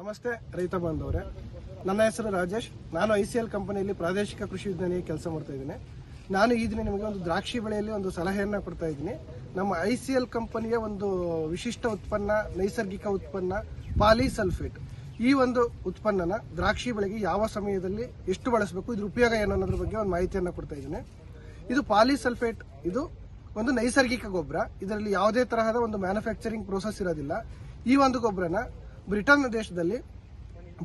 ನಮಸ್ತೆ, ರೈತ ಬಾಂಧವರೇ. ನನ್ನ ಹೆಸರು ರಾಜೇಶ್. ನಾನು ಐ ಸಿ ಎಲ್ ಕಂಪನಿಯಲ್ಲಿ ಪ್ರಾದೇಶಿಕ ಕೃಷಿ ವಿಜ್ಞಾನಿ ಕೆಲಸ ಮಾಡ್ತಾ ಇದ್ದೀನಿ. ನಾನು ಈ ದಿನ ನಿಮಗೆ ಒಂದು ದ್ರಾಕ್ಷಿ ಬೆಳೆಯಲ್ಲಿ ಒಂದು ಸಲಹೆಯನ್ನು ಕೊಡ್ತಾ ಇದ್ದೀನಿ. ನಮ್ಮ ಐ ಸಿ ಎಲ್ ಕಂಪನಿಯ ಒಂದು ವಿಶಿಷ್ಟ ಉತ್ಪನ್ನ, ನೈಸರ್ಗಿಕ ಉತ್ಪನ್ನ, ಪಾಲಿಸಲ್ಫೇಟ್. ಈ ಒಂದು ಉತ್ಪನ್ನನ ದ್ರಾಕ್ಷಿ ಬೆಳೆಗೆ ಯಾವ ಸಮಯದಲ್ಲಿ ಎಷ್ಟು ಬಳಸಬೇಕು, ಇದ್ರ ಉಪಯೋಗ ಏನು ಅನ್ನೋದ್ರ ಬಗ್ಗೆ ಒಂದು ಮಾಹಿತಿಯನ್ನು ಕೊಡ್ತಾ ಇದ್ದೀನಿ. ಇದು ಪಾಲಿಸಲ್ಫೇಟ್. ಇದು ಒಂದು ನೈಸರ್ಗಿಕ ಗೊಬ್ಬರ. ಇದರಲ್ಲಿ ಯಾವುದೇ ತರಹದ ಒಂದು ಮ್ಯಾನುಫ್ಯಾಕ್ಚರಿಂಗ್ ಪ್ರೋಸೆಸ್ ಇರೋದಿಲ್ಲ. ಈ ಒಂದು ಗೊಬ್ಬರನ ಬ್ರಿಟನ್ ದೇಶದಲ್ಲಿ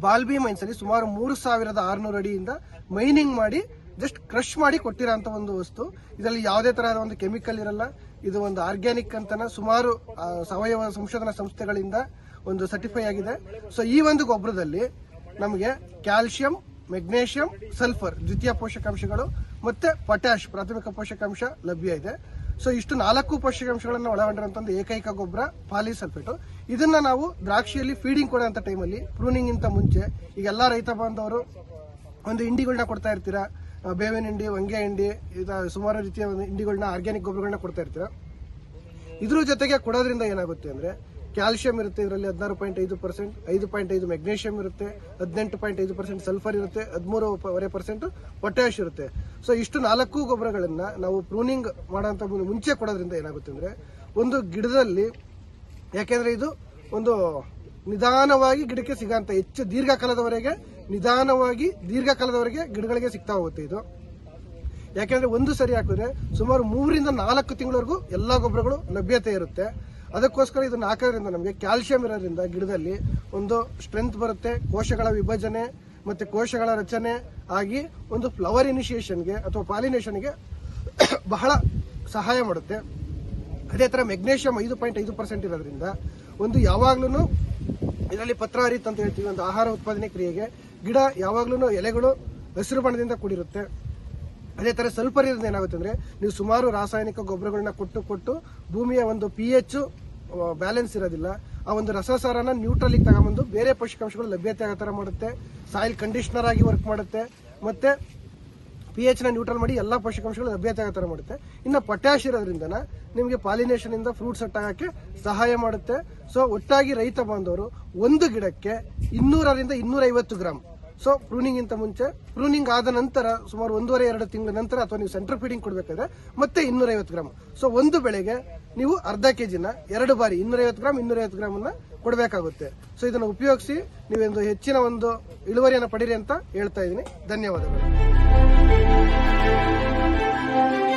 ಬಾಲ್ಬಿ ಮೈನ್ಸ್ ಅಲ್ಲಿ ಸುಮಾರು ಮೂರು ಸಾವಿರದ ಆರುನೂರು ಅಡಿಯಿಂದ ಮೈನಿಂಗ್ ಮಾಡಿ, ಜಸ್ಟ್ ಕ್ರಶ್ ಮಾಡಿ ಕೊಟ್ಟಿರೋಂಥ ಒಂದು ವಸ್ತು. ಇದರಲ್ಲಿ ಯಾವುದೇ ತರಹದ ಒಂದು ಕೆಮಿಕಲ್ ಇರಲ್ಲ. ಇದು ಒಂದು ಆರ್ಗ್ಯಾನಿಕ್ ಅಂತನ ಸುಮಾರು ಸಾವಯವ ಸಂಶೋಧನಾ ಸಂಸ್ಥೆಗಳಿಂದ ಒಂದು ಸರ್ಟಿಫೈ ಆಗಿದೆ. ಸೊ ಈ ಒಂದು ಗೊಬ್ಬರದಲ್ಲಿ ನಮಗೆ ಕ್ಯಾಲ್ಸಿಯಂ ಮೆಗ್ನೇಷಿಯಂ, ಸಲ್ಫರ್ ದ್ವಿತೀಯ ಪೋಷಕಾಂಶಗಳು ಮತ್ತೆ ಪೊಟ್ಯಾಶ್ ಪ್ರಾಥಮಿಕ ಪೋಷಕಾಂಶ ಲಭ್ಯ ಇದೆ. ಸೊ ಇಷ್ಟು ನಾಲ್ಕು ಪೋಷಕಾಂಶಗಳನ್ನು ಒಳಗೊಂಡಿರುವಂತಹ ಏಕೈಕ ಗೊಬ್ಬರ ಪಾಲಿಸಲ್ಫೇಟು ಇದನ್ನ ನಾವು ದ್ರಾಕ್ಷಿಯಲ್ಲಿ ಫೀಡಿಂಗ್ ಕೊಡುವಂತ ಟೈಮಲ್ಲಿ ಪ್ರೂನಿಂಗ್ ಇಂತ ಮುಂಚೆ, ಈಗ ಎಲ್ಲಾ ರೈತ ಬಾಂಧವರು ಒಂದು ಹಿಂಡಿಗಳನ್ನ ಕೊಡ್ತಾ ಇರ್ತೀರಾ? ಬೇವಿನ ಹಿಂಡಿ ಹೊಂಗೆ ಹಿಂಡಿ ಸುಮಾರು ರೀತಿಯ ಒಂದು ಹಿಂಡಿಗಳನ್ನ ಆರ್ಗ್ಯಾನಿಕ್ ಗೊಬ್ಬರಗಳನ್ನ ಕೊಡ್ತಾ ಇರ್ತೀರಾ? ಇದ್ರ ಜೊತೆಗೆ ಕೊಡೋದ್ರಿಂದ ಏನಾಗುತ್ತೆ ಅಂದ್ರೆ ಕ್ಯಾಲ್ಸಿಯಂ ಇರುತ್ತೆ ಇದರಲ್ಲಿ ಹದಿನಾರು ಪಾಯಿಂಟ್ ಐದು ಪರ್ಸೆಂಟ್, ಐದು ಪಾಯಿಂಟ್ ಐದು ಮೆಗ್ನೇಷಿಯಂ ಇರುತ್ತೆ, ಹದಿನೆಂಟು ಪಾಯಿಂಟ್ ಐದು ಪರ್ಸೆಂಟ್ ಸಲ್ಫರ್ ಇರುತ್ತೆ ಹದಿಮೂರುವರೆ ಪರ್ಸೆಂಟ್ ಪೊಟ್ಯಾಶ್ ಇರುತ್ತೆ. ಸೊ ಇಷ್ಟು ನಾಲ್ಕು ಗೊಬ್ಬರಗಳನ್ನ ನಾವು ಪ್ರೂನಿಂಗ್ ಮುನ್- ಮುಂಚೆ ಕೊಡೋದ್ರಿಂದ ಏನಾಗುತ್ತೆ ಅಂದ್ರೆ, ಒಂದು ಗಿಡದಲ್ಲಿ, ಯಾಕೆಂದ್ರೆ ಇದು ಒಂದು ನಿಧಾನವಾಗಿ ಗಿಡಕ್ಕೆ ಸಿಗಂತ ಹೆಚ್ಚು ದೀರ್ಘಕಾಲದವರೆಗೆ, ನಿಧಾನವಾಗಿ ದೀರ್ಘಕಾಲದವರೆಗೆ ಗಿಡಗಳಿಗೆ ಸಿಗ್ತಾ ಹೋಗುತ್ತೆ ಇದು. ಯಾಕೆಂದ್ರೆ ಒಂದು ಸರಿ ಹಾಕಿದ್ರೆ ಸುಮಾರು ಮೂರರಿಂದ ನಾಲ್ಕು ತಿಂಗಳವರೆಗೂ ಎಲ್ಲಾ ಗೊಬ್ಬರಗಳು ಲಭ್ಯತೆ ಇರುತ್ತೆ. ಅದಕ್ಕೋಸ್ಕರ ಇದನ್ನ ಹಾಕೋದ್ರಿಂದ ನಮಗೆ ಕ್ಯಾಲ್ಸಿಯಂ ಇರೋದ್ರಿಂದ ಗಿಡದಲ್ಲಿ ಒಂದು ಸ್ಟ್ರೆಂತ್ ಬರುತ್ತೆ, ಕೋಶಗಳ ವಿಭಜನೆ ಮತ್ತೆ ಕೋಶಗಳ ರಚನೆ ಆಗಿ ಒಂದು ಫ್ಲವರ್ ಇನಿಷಿಯೇಷನ್ಗೆ ಅಥವಾ ಪಾಲಿನೇಷನ್ಗೆ ಬಹಳ ಸಹಾಯ ಮಾಡುತ್ತೆ. ಅದೇ ತರ ಮೆಗ್ನೇಷಿಯಂ ಐದು ಪಾಯಿಂಟ್ ಐದು ಪರ್ಸೆಂಟ್ ಇರೋದ್ರಿಂದ ಒಂದು ಯಾವಾಗ್ಲೂ ಇದರಲ್ಲಿ ಪತ್ರ ಹರಿತ್ ಅಂತ ಹೇಳ್ತೀವಿ, ಒಂದು ಆಹಾರ ಉತ್ಪಾದನೆ ಕ್ರಿಯೆಗೆ ಗಿಡ ಯಾವಾಗ್ಲೂ ಎಲೆಗಳು ಹಸಿರು ಬಣ್ಣದಿಂದ ಕೂಡಿರುತ್ತೆ. ಅದೇ ತರ ಸಲ್ಫರ್ ಏನಾಗುತ್ತೆ ಅಂದ್ರೆ ನೀವು ಸುಮಾರು ರಾಸಾಯನಿಕ ಗೊಬ್ಬರಗಳನ್ನ ಕೊಟ್ಟು ಕೊಟ್ಟು ಭೂಮಿಯ ಒಂದು ಪಿ ಎಚ್ ಬ್ಯಾಲೆನ್ಸ್ ಇರೋದಿಲ್ಲ. ಆ ಒಂದು ರಸಸಾರನ ನ್ಯೂಟ್ರಲ್ ತಗೊಂಬಂದು ಬೇರೆ ಪೋಷಕಾಂಶಗಳು ಲಭ್ಯತೆ ಆಗೋ ಥರ ಮಾಡುತ್ತೆ. ಸಾಯಿಲ್ ಕಂಡೀಷನರ್ ಆಗಿ ವರ್ಕ್ ಮಾಡುತ್ತೆ. ಮತ್ತೆ ಪಿ ಎಚ್ನ ನ್ಯೂಟ್ರಲ್ ಮಾಡಿ ಎಲ್ಲಾ ಪೋಷಕಾಂಶಗಳು ಲಭ್ಯತೆ ಆಗೋ ಥರ ಮಾಡುತ್ತೆ. ಇನ್ನು ಪೊಟ್ಯಾಶ್ ಇರೋದ್ರಿಂದ ನಿಮಗೆ ಪಾಲಿನೇಷನ್ ಇಂದ ಫ್ರೂಟ್ ಸೆಟ್ ಆಗಕ್ಕೆ ಸಹಾಯ ಮಾಡುತ್ತೆ. ಸೊ ಒಟ್ಟಾಗಿ ರೈತ ಬಾಂಧವರು ಒಂದು ಗಿಡಕ್ಕೆ ಇನ್ನೂರರಿಂದ ಇನ್ನೂರೈವತ್ತು ಗ್ರಾಮ್ ಸೊ ಪ್ರೂನಿಂಗ್ ಇಂತ ಮುಂಚೆ ಪ್ರೂನಿಂಗ್ ಆದ ನಂತರ ಸುಮಾರು ಒಂದೂವರೆ, ಎರಡು ತಿಂಗಳ ನಂತರ ಅಥವಾ ನೀವು ಸೆಂಟರ್ ಫೀಡಿಂಗ್ ಕೊಡಬೇಕಾದ್ರೆ ಮತ್ತೆ ಇನ್ನೂರೈವತ್ತು ಗ್ರಾಮ್ ಸೊ ಒಂದು ಬೆಳೆಗೆ ನೀವು ಅರ್ಧ ಕೆಜಿನ ಎರಡು ಬಾರಿ ಇನ್ನೂರೈವತ್ತು ಗ್ರಾಮ್ ಇನ್ನೂರೈವತ್ತು ಗ್ರಾಮ್ ಅನ್ನ ಕೊಡಬೇಕಾಗುತ್ತೆ. ಸೊ ಇದನ್ನು ಉಪಯೋಗಿಸಿ ನೀವೊಂದು ಹೆಚ್ಚಿನ ಒಂದು ಇಳುವರಿಯನ್ನು ಪಡೀರಿ ಅಂತ ಹೇಳ್ತಾ ಇದ್ದೀನಿ. ಧನ್ಯವಾದಗಳು.